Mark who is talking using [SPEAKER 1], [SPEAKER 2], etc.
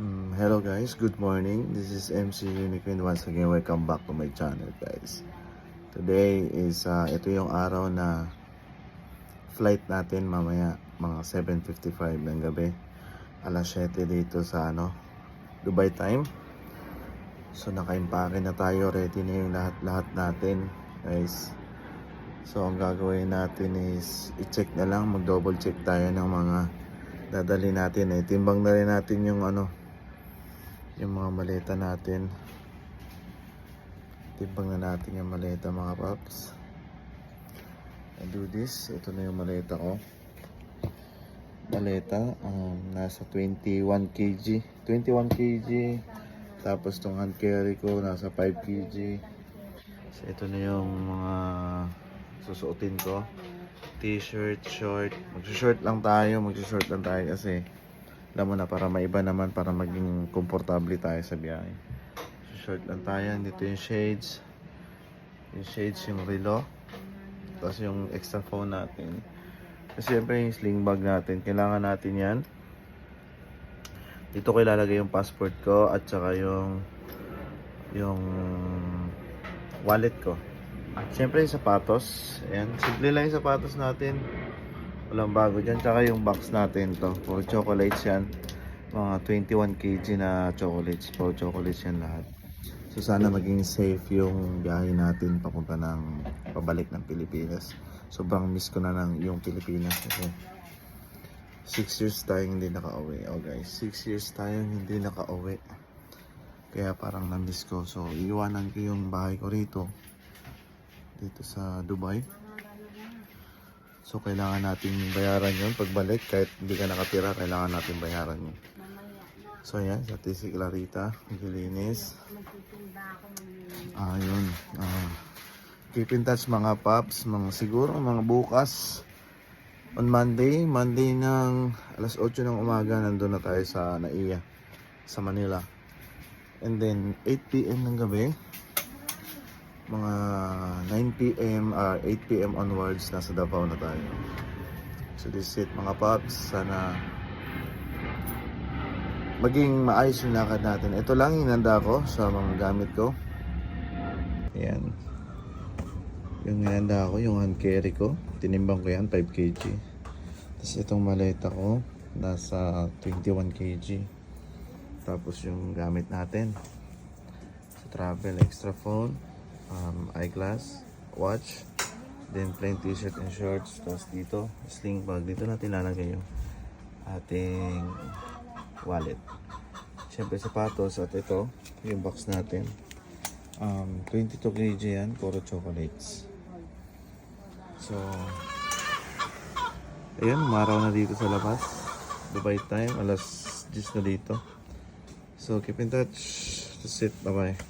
[SPEAKER 1] Mm, hello guys, good morning. This is MC Unicorn. Once again, welcome back to my channel guys. Today is, uh, ito yung araw na flight natin mamaya mga 7.55 ng gabi. Alas 7 dito sa ano, Dubai time. So nakaimpake na tayo, ready na yung lahat-lahat natin guys. So ang gagawin natin is i-check na lang, mag-double check tayo ng mga dadali natin eh. Timbang na rin natin yung ano, yung mga maleta natin. Timbang na natin yung maleta mga paps. I do this. Ito na yung maleta ko. Maleta, um, nasa 21 kg. 21 kg. Tapos tong hand carry ko, nasa 5 kg. So, ito na yung mga susuotin ko. T-shirt, short. Mag-short lang tayo. Mag-short lang tayo kasi alam mo na para maiba naman para maging komportable tayo sa biyahe. So, short lang tayo. Dito yung shades. Yung shades, yung relo. Tapos yung extra phone natin. Kasi syempre yung sling bag natin. Kailangan natin yan. Dito ko ilalagay yung passport ko at saka yung yung wallet ko. Siyempre yung sapatos. Ayan. Simple lang yung sapatos natin. Walang bago dyan. Tsaka yung box natin to. Puro chocolates yan. Mga 21 kg na chocolates. Puro chocolates yan lahat. So sana maging safe yung biyahe natin papunta ng pabalik ng Pilipinas. Sobrang miss ko na ng yung Pilipinas kasi 6 years tayong hindi naka-uwi. Oh guys, 6 years tayong hindi naka-uwi. Kaya parang na-miss ko. So iiwanan ko yung bahay ko rito dito sa Dubai. So kailangan natin bayaran yun pagbalik kahit hindi ka nakatira kailangan natin bayaran yun. So yan, sa TC Clarita, Gilinis. Ayun. Ah, keep in touch mga paps, mga siguro mga bukas on Monday, Monday ng alas 8 ng umaga nandun na tayo sa Naiya sa Manila. And then 8 PM ng gabi mga 9 PM or 8 PM onwards nasa Davao na tayo. So this is it mga paps, sana maging maayos yung lakad natin. Ito lang hinanda ko sa mga gamit ko. Ayan. Yung hinanda ko, yung hand carry ko. Tinimbang ko yan, 5 kg. Tapos itong maleta ko, nasa 21 kg. Tapos yung gamit natin. Sa travel, extra phone, um, eyeglass, watch, then plain t-shirt and shorts. Tapos dito, sling bag. Dito natin lalagay yung ating wallet. Siyempre sapatos at ito, yung box natin. Um, 22 kg yan, puro chocolates. So, ayun, umaraw na dito sa labas. Dubai time, alas 10 na dito. So, keep in touch. That's it. Bye-bye.